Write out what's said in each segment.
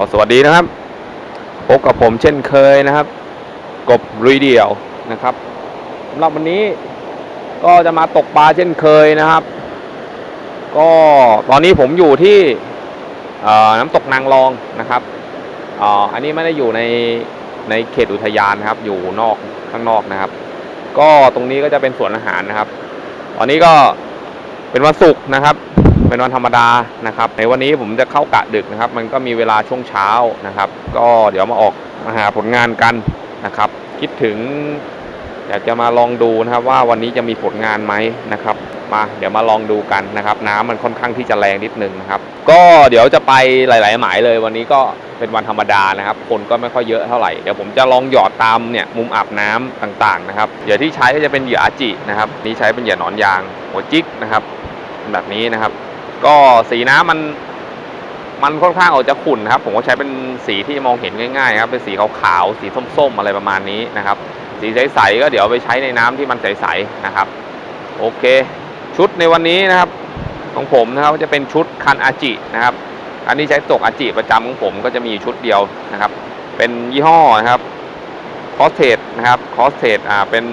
ก็สวัสดีนะครับ พบกับผมเช่นเคยนะครับ กบรีเดียวนะครับสำหรับวันนี้ก็จะมาตกปลาเช่นเคยนะครับ ก็ตอนนี้ผมอยู่ที่น้ำตกนางรองนะครับอ่ออันนี้ไม่ได้อยู่ในในเขตอุทยานนะครับ อยู่นอกข้างนอกนะครับ ก็ตรงนี้ก็จะเป็นสวนอาหารนะครับ ตอนนี้ก็เป็นวันศุกร์นะครับ เป็นวันธรรมดานะครับ ในวันนี้ผมจะเข้ากะดึกนะครับ มันก็มีเวลาช่วงเช้านะครับ ก็เดี๋ยวมาออกมาหาผลงานกันนะครับ คิดถึงอยากจะมาลองดูนะครับว่าวันนี้จะมีผลงานไหมนะครับ มาเดี๋ยวมาลองดูกันนะครับ น้ำมันค่อนข้างที่จะแรงนิดนึงนะครับ ก็เดี๋ยวจะไปหลาย ๆ หมายเลย วันนี้ก็เป็นวันธรรมดานะครับ คนก็ไม่ค่อยเยอะเท่าไหร่เดี๋ยวผมจะลองหยอดตามเนี่ยมุมอาบน้ำต่าง ๆ นะครับเหยื่อที่ใช้ก็จะเป็นเหยื่ออาจินะครับ นี่ใช้เป็นเหยื่อหนอนยาง หัวจิกนะครับ แบบนี้นะครับ ก็สีน้ำมันมันค่อนข้างออกจะขุ่นนะครับ ผมก็ใช้เป็นสีที่มองเห็นง่ายๆครับเป็นสีขาวๆสีส้มๆอะไรประมาณนี้นะครับ สีใสๆก็เดี๋ยวไปใช้ในน้ำที่มันใสๆนะครับ โอเค ชุดในวันนี้นะครับของผมนะครับจะเป็นชุดคันอาจินะครับ อันนี้ใช้ตกอาจิประจำของผมก็จะมีชุดเดียวนะครับ เป็นยี่ห้อนะครับคอสเทดนะครับคอสเทดอ่าเป็น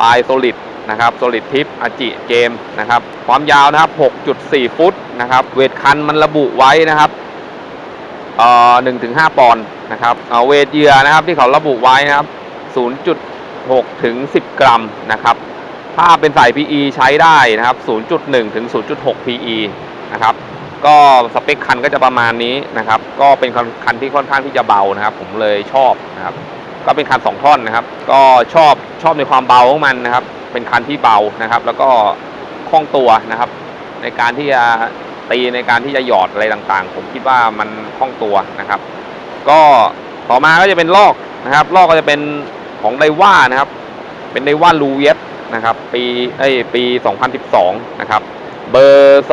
ปลายโซลิด นะครับโซลิดทิปอาจิเกมนะครับ ความยาวนะครับ 6.4 ฟุตนะครับ เวทคันมันระบุไว้นะครับเอ่อ1-5 ปอนด์นะครับเอ่อเวทเหยื่อนะครับที่เขาระบุไว้นะครับ 0.6 ถึง 10 กรัมนะครับ ถ้าเป็นสาย PE ใช้ได้นะครับ 0.1 ถึง 0.6 PE นะครับก็สเปคคันก็จะประมาณนี้นะครับ ก็เป็นคันคันที่ค่อนข้างที่จะเบานะครับ ผมเลยชอบนะครับ ก็เป็นคัน2ท่อนนะครับ ก็ชอบชอบในความเบาของมันนะครับ เป็นคันที่เบานะครับ แล้วก็คล่องตัวนะครับ ในการที่จะตีในการที่จะหยอดอะไรต่างๆ ผมคิดว่ามันคล่องตัวนะครับ ก็ต่อมาก็จะเป็นลอกนะครับลอกก็จะเป็นของไดว่านะครับ เป็นไดว่าลูเวสนะครับ ปีเอ้ยปี 2012 นะครับ เบอร์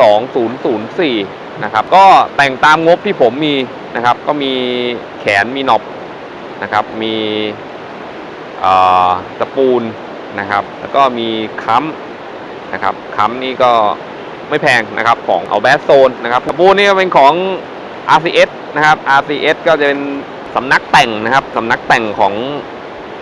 2004 นะครับ ก็แต่งตามงบที่ผมมีนะครับ ก็มีแขนมีหนอบนะครับ มีสปูล นะครับ แล้วก็มีค้ำนะครับค้ำนี่ก็ไม่แพงนะครับของเอาแบสโซนนะครับสปูลนี่ก็เป็นของ RCS นะครับ RCS ก็จะเป็นสำนักแต่งนะครับสำนักแต่งของ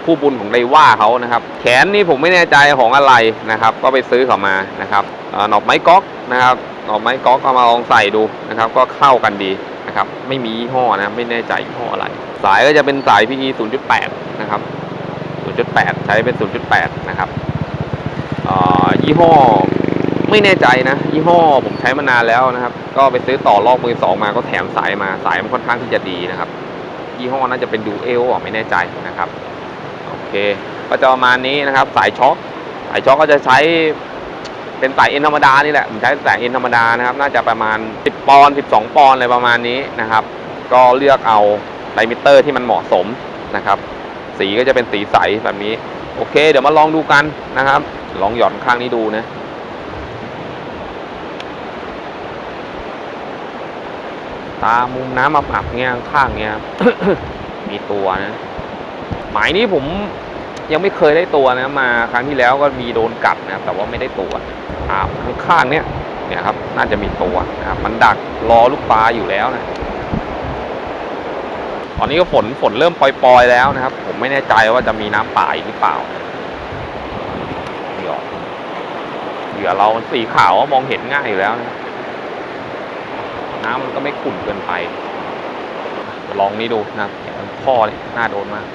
ผู้บุญของไดว่าเขานะครับ แขนนี่ผมไม่แน่ใจของอะไรนะครับ ก็ไปซื้อเขามานะครับหนอบไม้ก๊อกนะครับหนอบไม้ก๊อกก็มาลองใส่ดูนะครับ ก็เข้ากันดีนะครับ ไม่มียี่ห้อนะไม่แน่ใจยี่ห้ออะไร สายก็จะเป็นสาย PE 0.8 นะครับ 0.8 ใช้เป็น 0.8 นะครับอ่อยี่ห้อไม่แน่ใจนะ ยี่ห้อผมใช้มานานแล้วนะครับ ก็ไปซื้อต่อลอกมือสองมาก็แถมสายมาสายมันค่อนข้างที่จะดีนะครับ ยี่ห้อน่าจะเป็นดูเอลไม่แน่ใจนะครับโอเค ก็จะประมาณนี้นะครับ สายช็อคสายช็อคก็จะใช้เป็นสายเอ็นธรรมดานี่แหละผมใช้สายเอ็นธรรมดานะครับ น่าจะประมาณ 10 ปอนด์12 ปอนด์อะไรประมาณนี้นะครับ ก็เลือกเอาไดมิเตอร์ที่มันเหมาะสมนะครับ สีก็จะเป็นสีใสแบบนี้ โอเค เดี๋ยวมาลองดูกันนะครับ ลองหย่อนข้างนี้ดูนะตามุมน้ำอับๆเงี้ยข้างเงี้ยมีตัวนะหมายนี้ผมยังไม่เคยได้ตัวนะมาครั้งที่แล้วก็มีโดนกัดนะครับแต่ว่าไม่ได้ตัวอ่าข้างเนี้ยเนี่ยครับ น่าจะมีตัวนะครับมันดักรอลูกปลาอยู่แล้วนะ ตอนนี้ก็ฝนฝนเริ่มปล่อยๆแล้วนะครับ ผมไม่แน่ใจว่าจะมีน้ำป่าอีกหรือเปล่าเหยื่อเหยื่อเราสีขาวมองเห็นง่ายอยู่แล้วนะน้ำมันก็ไม่ขุ่นเกินไป ลองนี้ดูนะครับพ่อนี่น่าโดนมาก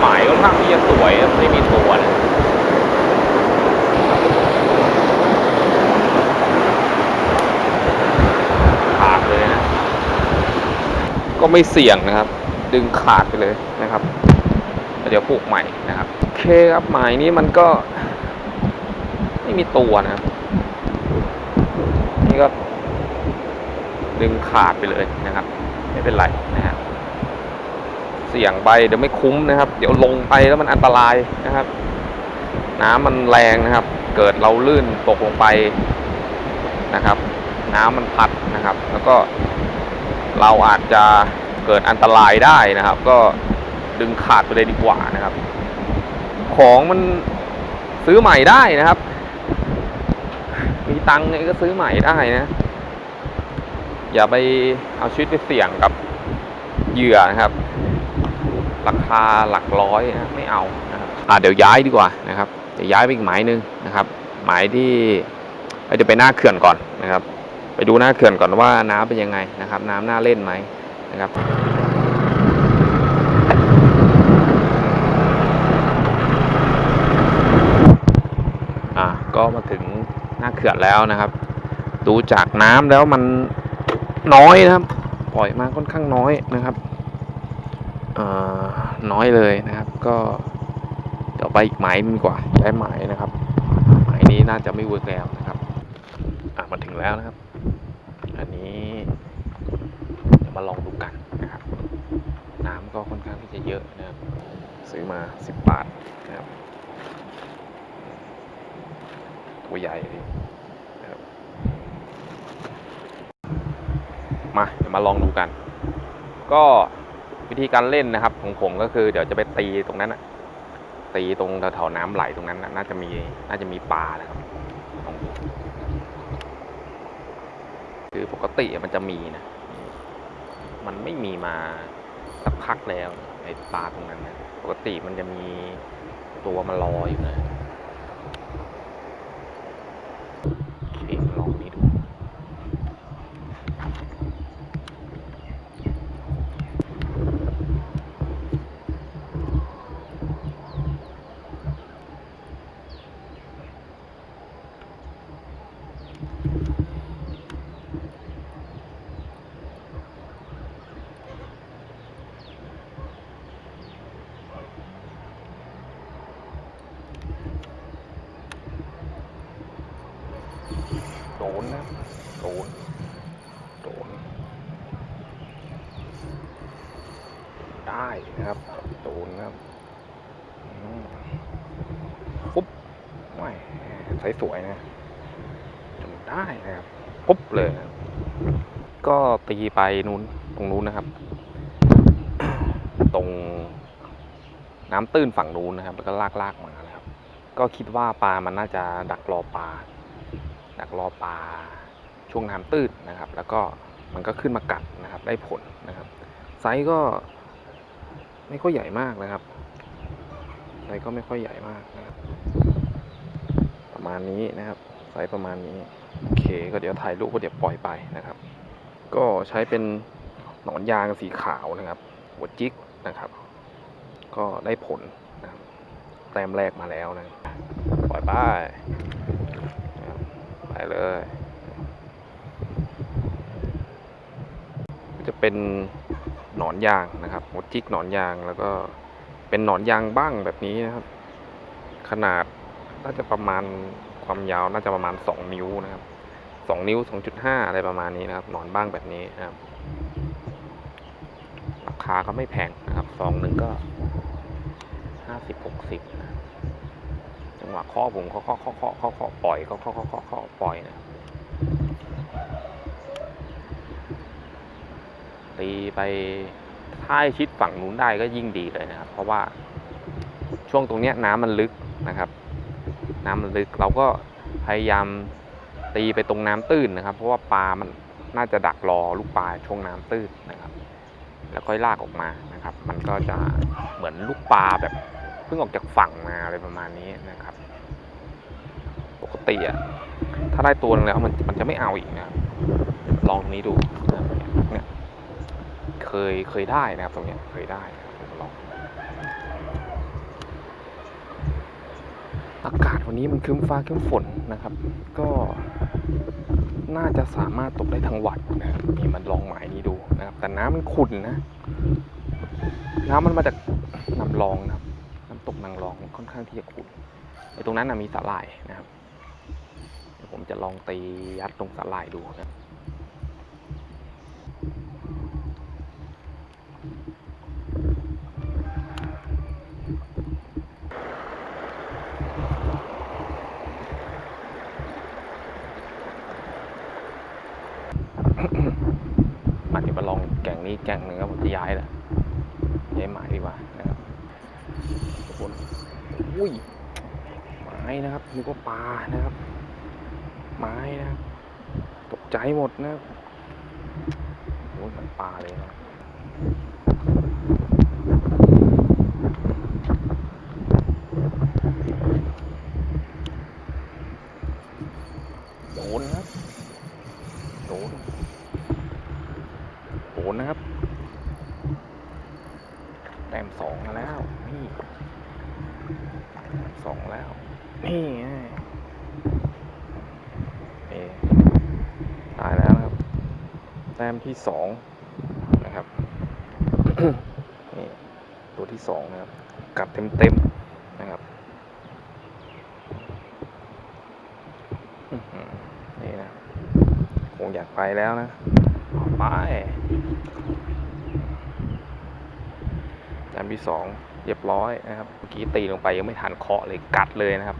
หมายก็ข้างที่จะสวยไม่มีตัวนะขาดเลยนะ ก็ไม่เสี่ยงนะครับ ดึงขาดไปเลยนะครับเดี๋ยวปลูกใหม่นะครับโอเคครับหมายนี้มันก็ ไม่มีตัวนะครับ นี่ก็ ดึงขาดไปเลยนะครับ ไม่เป็นไรนะฮะเสี่ยงไปเดี๋ยวไม่คุ้มนะครับ เดี๋ยวลงไปแล้วมันอันตรายนะครับ น้ำมันแรงนะครับ เกิดเราลื่นตกลงไปนะครับ น้ำมันพัดนะครับ แล้วก็ เราอาจจะเกิดอันตรายได้นะครับ ก็ดึงขาดไปเลยดีกว่านะครับ ของมันซื้อใหม่ได้นะครับ มีตังค์เนี่ยก็ซื้อใหม่ได้นะ อย่าไปเอาชีวิตไปเสี่ยงกับเหยื่อนะครับ ราคาหลักร้อยนะไม่เอานะครับอ่าเดี๋ยวย้ายดีกว่านะครับเดี๋ยวย้ายไปอีกหมายหนึ่งนะครับ หมายที่เอ้ยเดี๋ยวไปหน้าเขื่อนก่อนนะครับ ไปดูหน้าเขื่อนก่อนว่าน้ำเป็นยังไงนะครับ น้ำน่าเล่นไหมนะครับอะก็มาถึงหน้าเขื่อนแล้วนะครับ ดูจากน้ำแล้วมันน้อยนะครับ ปล่อยมาค่อนข้างน้อยนะครับอ่อน้อยเลยนะครับ ก็เดี๋ยวไปอีกหมายนึงดีกว่าย้หมายนะครับ หมายนี้น่าจะไม่เวิร์กแล้วนะครับ อะมาถึงแล้วนะครับ อันนี้เดี๋ยว มาลองดูกันนะครับน้ำก็ค่อนข้างที่จะเยอะนะครับ ซื้อมา 10 บาทนะครับ ตัวใหญ่เลยนะครับมาเดี๋ยวมาลองดูกัน ก็วิธีการเล่นนะครับของผมก็คือเดี๋ยวจะไปตีตรงนั้นนะตีตรงแถวๆน้ำไหลตรงนั้นน่าจะมีน่าจะมีปลานะครับคือปกติมันจะมีนะ มันไม่มีมาสักพักแล้วไอ้ปลาตรงนั้นนะปกติมันจะมีตัวมาลอยอยู่นะ โอเคลองนี้ดู โด นนะโดนโดนได้นะครับโดนนะครับปุ๊บไม่ใสสวยนะจนได้นะครับปุ๊บเลยนะก็ตีไปนู้นตรงนู้นนะครับ ตรงน้ำตื้นฝั่งนู้นนะครับ แล้วก็ลากลากมานะครับ ก็คิดว่าปลามันน่าจะดักรอปลาักรอปลาช่วงน้ำตื้นนะครับ แล้วก็มันก็ขึ้นมากัดนะครับ ได้ผลนะครับ ไซส์ก็ไม่ค่อยใหญ่มากนะครับ ไซส์ก็ไม่ค่อยใหญ่มากนะครับ ประมาณนี้นะครับ ไซส์ประมาณนี้โอเค ก็เดี๋ยวถ่ายรูปก็เดี๋ยวปล่อยไปนะครับ ก็ใช้เป็นหนอนยางสีขาวนะครับ หัวจิกนะครับ ก็ได้ผลนะครับแต้มแรกมาแล้วนะ ปล่อยไป ไปเลย จะเป็นหนอนยางนะครับมดจิกหนอนยางแล้วก็เป็นหนอนยางบ้างแบบนี้นะครับ ขนาดน่าจะประมาณความยาวน่าจะประมาณ 2 นิ้วนะครับ2นิ้ว 2.5 อะไรประมาณนี้นะครับ หนอนบ้างแบบนี้นะครับ ราคาก็ไม่แพงนะครับซองหนึ่งก็ 50 60นะ งหวะเคาะผมเคาะเคาะเคาะเคาะเคาะปล่อยเคาะเคาะเคาะเคาะปล่อยนะตีไปถ้าชิดฝั่งนู้นได้ก็ยิ่งดีเลยนะครับ เพราะว่าช่วงตรงเนี้ยน้ำมันลึกนะครับ น้ำมันลึกเราก็พยายามตีไปตรงน้ำตื้นนะครับ เพราะว่าปลามันน่าจะดักรอลูกปลาช่วงน้ำตื้นนะครับ แล้วค่อยลากออกมานะครับ มันก็จะเหมือนลูกปลาแบบ พิ่งออกจากฝั่งมาอะไรประมาณนี้นะครับ ปกติอะถ้าได้ตัวนึงแล้วมันมันจะไม่เอาอีกนะลองตรงนี้ดูนะเนี่ยเคยเคยได้นะครับตรงเนี้ยเคยได้ลองอากาศวันนี้มันครึ้มฟ้าครึ้มฝนนะครับ ก็น่าจะสามารถตกได้ทั้งวันนะครับนี่มันลองหมายนี้ดูนะครับ แต่น้ำมันขุ่นนะ น้ำมันมาจากน้ำรองนะครับ ตกนางรองค่อนข้างที่จะขุ่นไอ้ตรงนั้นนะมีสาหร่ายนะครับผมจะลองตียัดตรงสาหร่ายดูนะมาเดี๋ยวมาลองแก่งนี้แก่งหนึ่งครับผมจะย้ายแหละย้ายหมายดีกว่านะครับทุกคน อุ้ยไม้นะครับนึกว่าปลานะครับ ไม้นะครับตกใจหมดนะครับโอ้ยมันปลาเลยนะโดนนะครับโดนโดนนะครับ แต้มสองแล้วนี่ สองแล้ว นี่ไงเอตายแล้วนะครับ แต้มที่สองนะครับ นี่ ตัวที่สองนะครับ กัดเต็มเต็มๆนะครับอื้อหือนี่นะ คงอยากไปแล้วนะเอาไปแต้มที่สอง เรียบร้อยนะครับเมื่อกี้ตีลงไปยังไม่ทันเคาะเลยกัดเลยนะครับ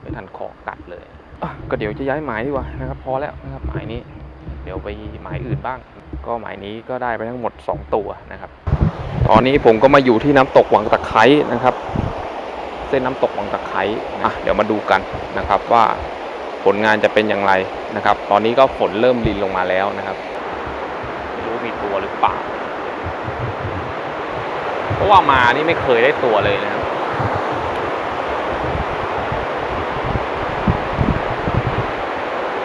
ไม่ทันเคาะกัดเลยก็เดี๋ยวจะย้ายหมายดีกว่านะครับ พอแล้วนะครับหมายนี้ เดี๋ยวไปหมายอื่นบ้าง ก็หมายนี้ก็ได้ไปทั้งหมด 2 ตัวนะครับ ตอนนี้ผมก็มาอยู่ที่น้ำตกหวังตะไคร้นะครับ เส้นน้ำตกหวังตะไคร้อะเดี๋ยวมาดูกันนะครับว่าผลงานจะเป็นอย่างไรนะครับ ตอนนี้ก็ฝนเริ่มรินลงมาแล้วนะครับ ไม่รู้มีตัวหรือเปล่า เพราะว่ามานี่ไม่เคยได้ตัวเลยนะครับ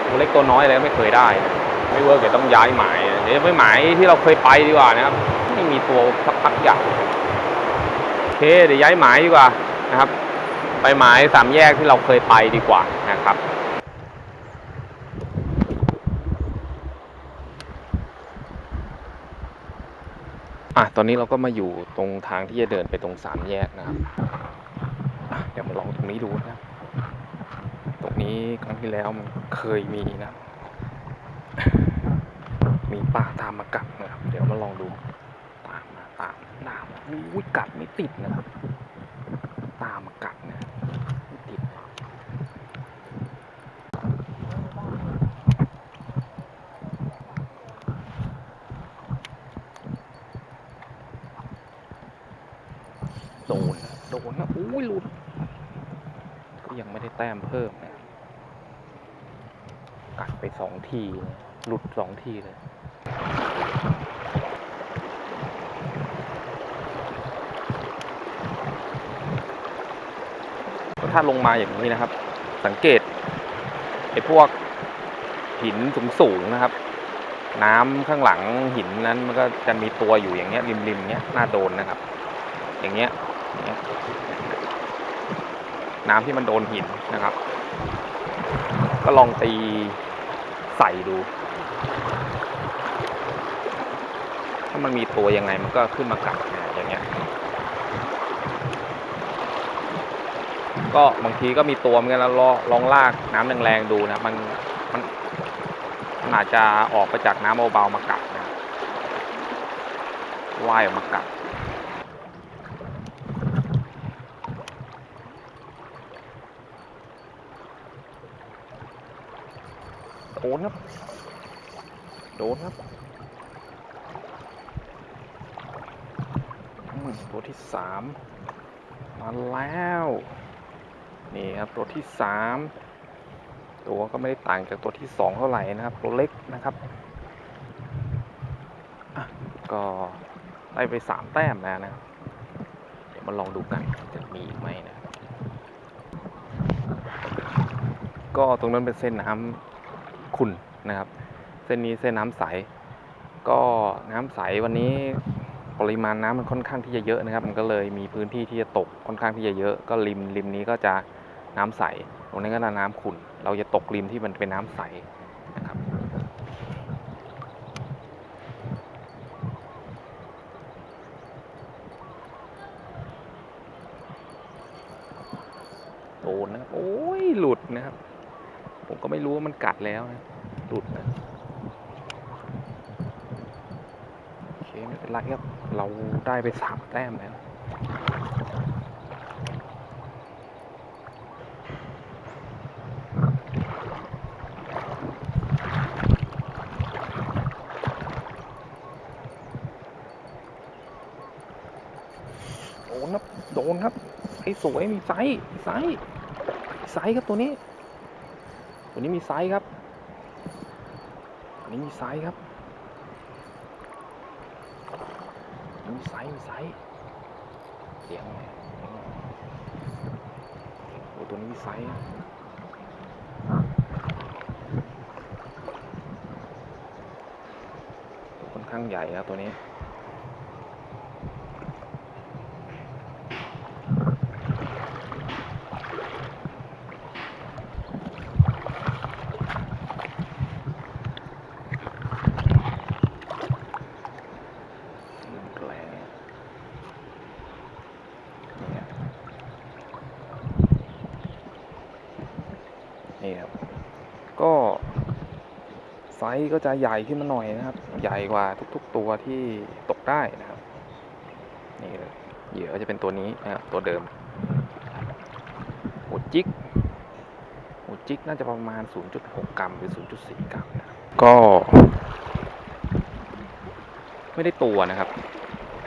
ตัวเล็กตัวน้อยอะไรก็ไม่เคยได้นะไม่เวิร์กเดี๋ยวต้องย้ายหมายเดี๋ยวไปหมายที่เราเคยไปดีกว่านะครับไม่มีตัวสักพักใหญ่โอเคเดี๋ยวย้ายหมายดีกว่านะครับ ไปหมายสามแยกที่เราเคยไปดีกว่านะครับ ตอนนี้เราก็มาอยู่ตรงทางที่จะเดินไปตรงสามแยกนะครับเดี๋ยวมาลองตรงนี้ดูนะ ตรงนี้ครั้งที่แล้วมันเคยมีนะ มีป่าตามมากัดนะครับ เดี๋ยวมาลองดูตามมาตามตามอุ้ยกัดไม่ติดนะครับ ตามมากัดนะไม่ติด โดนนะโดนนะอุ้ยหลุดก็ยังไม่ได้แต้มเพิ่มนะกัดไปสองทีหลุดสองทีเลยถ้าลงมาอย่างนี้นะครับ สังเกตไอ้พวกหินสูงๆนะครับ น้ำข้างหลังหินนั้นมันก็จะมีตัวอยู่อย่างเงี้ยริมๆเงี้ยน่าโดนนะครับ อย่างเงี้ย น้ำที่มันโดนหินนะครับ ก็ลองตีใส่ดู ถ้ามันมีตัวยังไงมันก็ขึ้นมากัดอย่างเงี้ย ก็บางทีก็มีตัวเหมือนกันแล้วลองลองลากน้ำแรงๆดูนะ มันมันมันอาจจะออกไปจากน้ำเบาๆมากัดนะว่ายออกมากัด โดนครับ โด นครับตัวที่สามมาแล้ว นี่ครับตัวที่สามตัวก็ไม่ได้ต่างจากตัวที่สองเท่าไหร่นะครับ ตัวเล็กนะครับก็ได้ไปสามแต้มแล้วนะ เดี๋ยวมาลองดูกันจะมีอีกไหมนะ ก็ตรงนั้นเป็นเส้นน้ำขุ่นนะครับ เส้นนี้เส้นน้ำใส ก็น้ำใสวันนี้ปริมาณน้ำมันค่อนข้างที่จะเยอะนะครับ มันก็เลยมีพื้นที่ที่จะตกค่อนข้างที่จะเยอะ ก็ริมริมนี้ก็จะน้ำใส ตรงนี้ก็จะน้ำขุ่น เราจะตกริมที่มันเป็นน้ำใสนะครับโดนนะครับโอ้ยหลุดนะครับ ผมก็ไม่รู้ว่ามันกัดแล้วนะ หลุดนะ โอ เคไม่เป็นไรครับ เราได้ไปสามแต้มแล้วโดนครับ โดนครับ ไอ้สวยมีไซส์ไซส์ไซส์ครับตัวนี้ ตัวนี้มีไซส์ครับ ตัวนี้มีไซส์ครับตัวนี้ มีไซส์มีไซส์เสียงไงเสียงโอ้ตัวนี้มีไซส์ค่อนข้างใหญ่นะตัวนี้ ลมแรงเนี่ยนี่ครับ ก็ ไซส์ก็จะใหญ่ขึ้นมาหน่อยนะครับ ใหญ่กว่าทุกๆตัวที่ตกได้นะครับ นี่เลยเหยื่อก็จะเป็นตัวนี้นะครับตัวเดิมหัวจิกหัวจิกน่าจะประมาณ 0.6 กรัมหรือ 0.4 กรัมนะครับก็ ไม่ได้ตัวนะครับ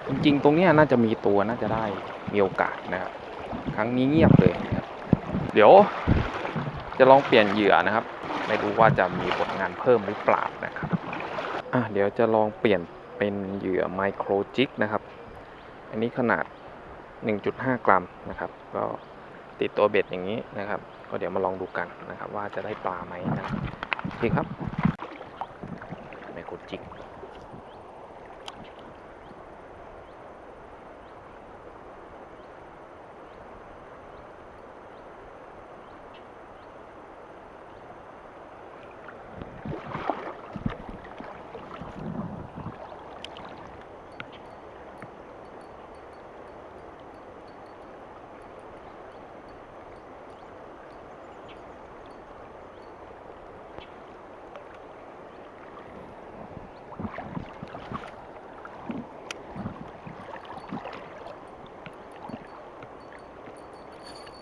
จริงๆ ตรงนี้น่าจะมีตัวน่าจะได้มีโอกาสนะครับ ครั้งนี้เงียบเลยนะครับ เดี๋ยวจะลองเปลี่ยนเหยื่อนะครับ ไม่รู้ว่าจะมีผลงานเพิ่มหรือเปล่านะครับอะเดี๋ยวจะลองเปลี่ยนเป็นเหยื่อไมโครจิกนะครับ อันนี้ขนาด 1.5 กรัมนะครับ ก็ติดตัวเบ็ดอย่างนี้นะครับ ก็เดี๋ยวมาลองดูกันนะครับ ว่าจะได้ปลาไหมนะครับโอเคครับไมโครจิก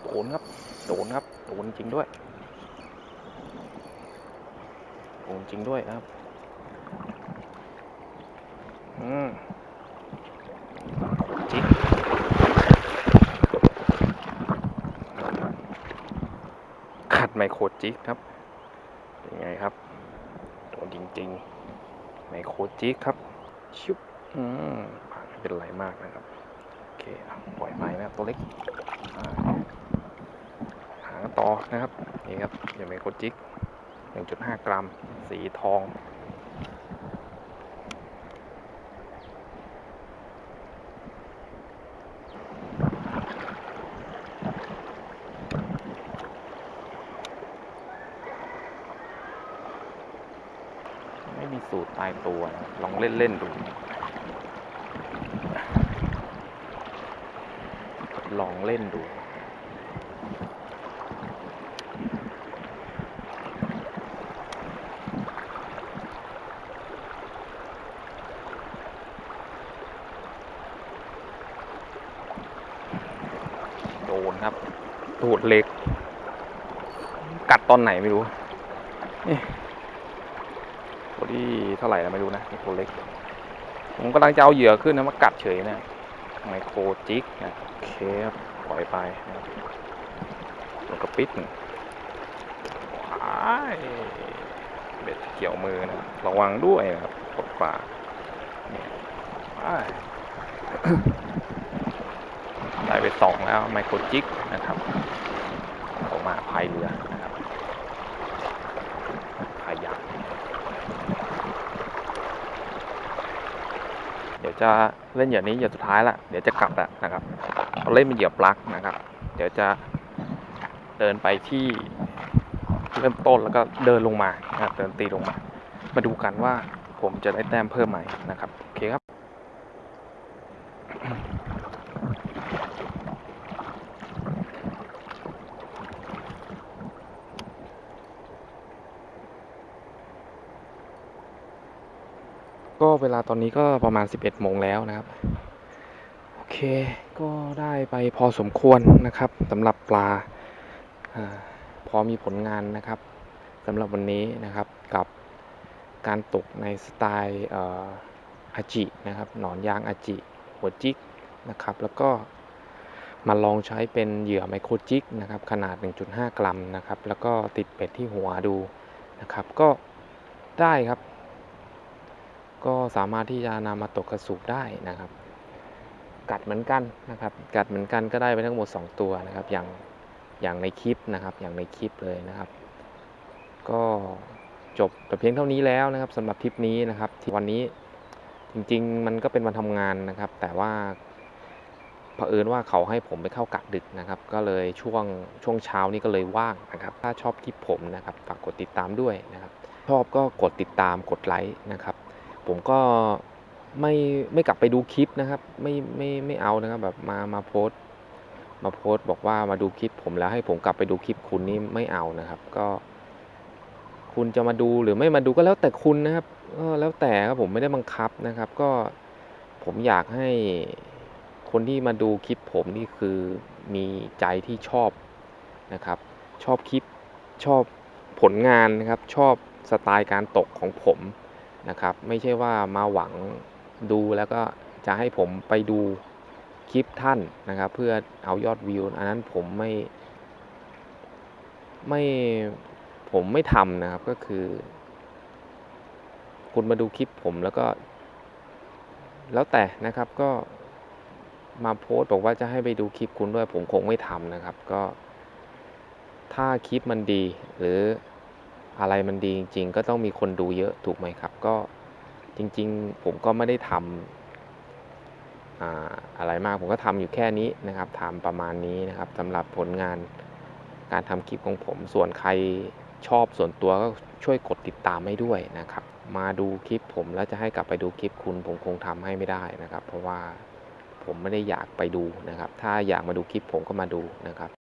โดนครับ โดนครับ โดนจริงด้วย โดนจริงด้วยครับ อืมจิกขัดไมโครจิกครับเป็นไงครับ โดนจริงๆ ไมโครจิกครับชุบอืมไม่เป็นไรมากนะครับ โอเค ปล่อยไปนะตัวเล็กอ่า ต่อนะครับนี่ครับอย่าไมโคจิก 1.5 กรัม สีทอง ไม่มีสูตรตายตัวนะลองเล่น ๆ ดูลองเล่นดูนครับตูดเล็ก กัด ตอนไหนไม่รู้นี่ตัวที่เท่าไหร่แล้วไม่รู้นะนี่ตัวเล็ก ผมกำลังจะเอาเหยื่อขึ้นนะมากัดเฉยนะไมโครจิกนะโอเคครับปล่อยไปนะครับแล้วก็ปิดว้ายเบ็ดเกี่ยวมือนะระวังด้วยนะครับตกปลาเนี่ยว้ายได้ไปสองแล้วไมโครจิกนะครับออกมาพายเรือนะครับพายยักษ์เดี๋ยว จะเล่นเหยื่อนี้เหยื่อสุดท้ายละเดี๋ยวจะกลับละนะครับเราเล่นเป็นเหยื่อปลั๊กนะครับ เดี๋ยวจะเดินไปที่เริ่มต้นแล้วก็เดินลงมานะครับเดินตีลงมา มาดูกันว่าผมจะได้แต้มเพิ่มไหมนะครับโอเคครับ ก็เวลา ตอนนี้ก็ประมาณ 11โมงแล้วนะครับ โอเค ก็ได้ไปพอสมควรนะครับสำหรับปลาอพอมีผลงานนะครับสำหรับวันนี้นะครับกับการตกในสไตล์เอ่ออาจินะครับหนอนยางอาจิหัวจิกนะครับ แล้วก็มาลองใช้เป็นเหยื่อไมโครจิกนะครับ ขนาด 1.5 กรัมนะครับ แล้วก็ติดเป็ดที่หัวดูนะครับ ก็ได้ครับ ก็สามารถที่จะนำมาตกกระสุกได้นะครับ กัดเหมือนกันนะครับ กัดเหมือนกันก็ได้ไปทั้งหมด 2 ตัวนะครับ อย่างอย่างในคลิปนะครับ อย่างในคลิปเลยนะครับ ก็จบแต่เพียงเท่านี้แล้วนะครับสำหรับทริปนี้นะครับที่วันนี้จริงๆ มันก็เป็นวันทำงานนะครับ แต่ว่าเผอิญว่าเขาให้ผมไปเข้ากะดึกนะครับ ก็เลยช่วงช่วงเช้านี้ก็เลยว่างนะครับ ถ้าชอบคลิปผมนะครับฝากกดติดตามด้วยนะครับ ชอบก็กดติดตามกดไลค์นะครับ ผมก็ไม่ไม่กลับไปดูคลิปนะครับ ไม่ไม่ไม่เอานะครับแบบมามาโพสต์ มาโพสต์บอกว่ามาดูคลิปผมแล้วให้ผมกลับไปดูคลิปคุณนี่ไม่เอานะครับ ก็ คุณจะมาดูหรือไม่มาดูก็แล้วแต่คุณนะครับก็แล้วแต่ครับผมไม่ได้บังคับนะครับ ก็ผมอยากให้คนที่มาดูคลิปผมนี่คือมีใจที่ชอบนะครับ ชอบคลิปชอบผลงานนะครับ ชอบสไตล์การตกของผม นะครับ ไม่ใช่ว่ามาหวังดูแล้วก็จะให้ผมไปดูคลิปท่านนะครับ เพื่อเอายอดวิว อันนั้นผมไม่ไม่ผมไม่ทำนะครับก็คือ คุณมาดูคลิปผมแล้วก็ แล้วแต่นะครับก็มาโพสต์บอกว่าจะให้ไปดูคลิปคุณด้วยผมคงไม่ทำนะครับ ก็ถ้าคลิปมันดีหรือ อะไรมันดีจริง ๆ ก็ต้องมีคนดูเยอะถูกไหมครับ ก็จริง ๆ ผมก็ไม่ได้ทำอ่าอะไรมากผมก็ทำอยู่แค่นี้นะครับทำประมาณนี้นะครับสำหรับผลงานการทำคลิปของผม ส่วนใครชอบส่วนตัวก็ช่วยกดติดตามให้ด้วยนะครับ มาดูคลิปผมแล้วจะให้กลับไปดูคลิปคุณผมคงทำให้ไม่ได้นะครับ เพราะว่าผมไม่ได้อยากไปดูนะครับ ถ้าอยากมาดูคลิปผมก็มาดูนะครับ